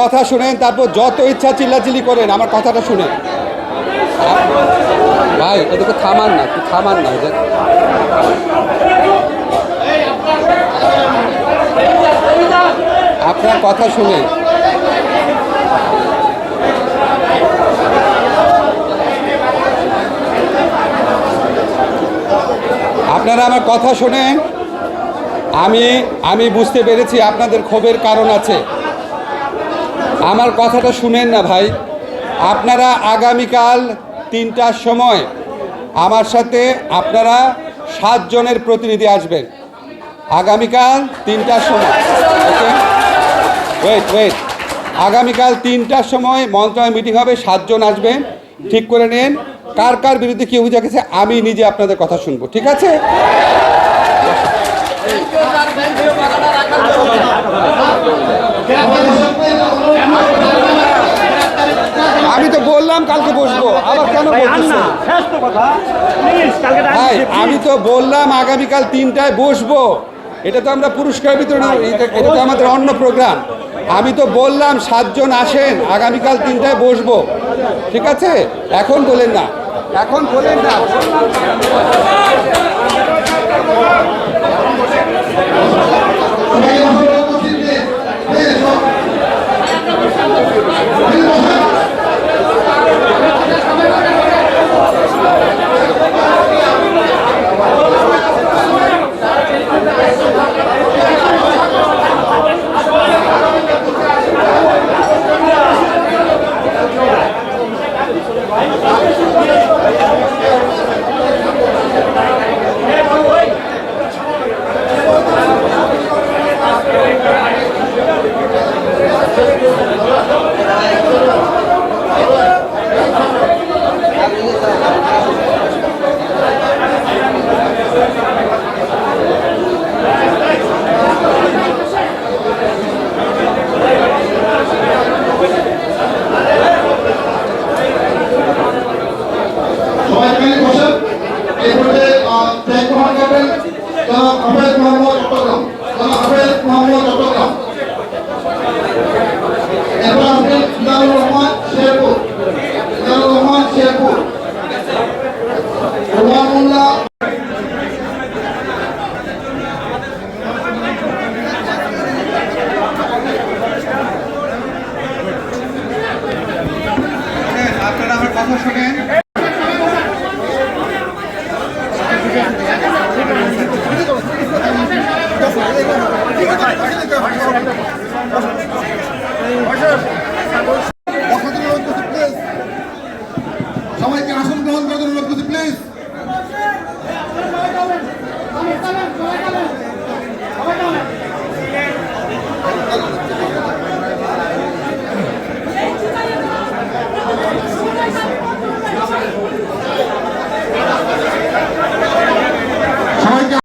কথা শুনেন, তারপর যত ইচ্ছা চিল্লাচিল্লি করেন, আমার কথাটা শুনেন। ভাই এদিকে থামান না থামান না আপনার কথা শুনে আপনারা আমার কথা শুনেন আমি আমি বুঝতে পেরেছি আপনাদের ক্ষোভের কারণ আছে। আমার কথাটা শুনেন না ভাই। আপনারা আগামীকাল তিনটার সময় আমার সাথে আপনারা সাতজনের প্রতিনিধি আসবেন। আগামীকাল তিনটার সময় ওয়েট ওয়েট আগামীকাল তিনটার সময় মন্ত্রণালয় মিটিং হবে, সাতজন আসবেন। ঠিক করে নেন। কার কার বিরুদ্ধে কি অভিযোগ আছে আমি নিজে আপনাদের কথা শুনব ঠিক আছে? আমি তো বললাম কালকে বসবো আবার কেন ভাই আমি তো বললাম আগামীকাল তিনটায় বসবো। এটা তো আমরা পুরস্কার বিতরণ এটা তো আমাদের অন্য প্রোগ্রাম। আমি তো বললাম সাতজন আসেন আগামীকাল তিনটায় বসবো। ঠিক আছে? এখন বলেন না। এখন বলেন না। জনাব সবাইকে আসন গ্রহণ করার অনুরোধ করছি প্লিজ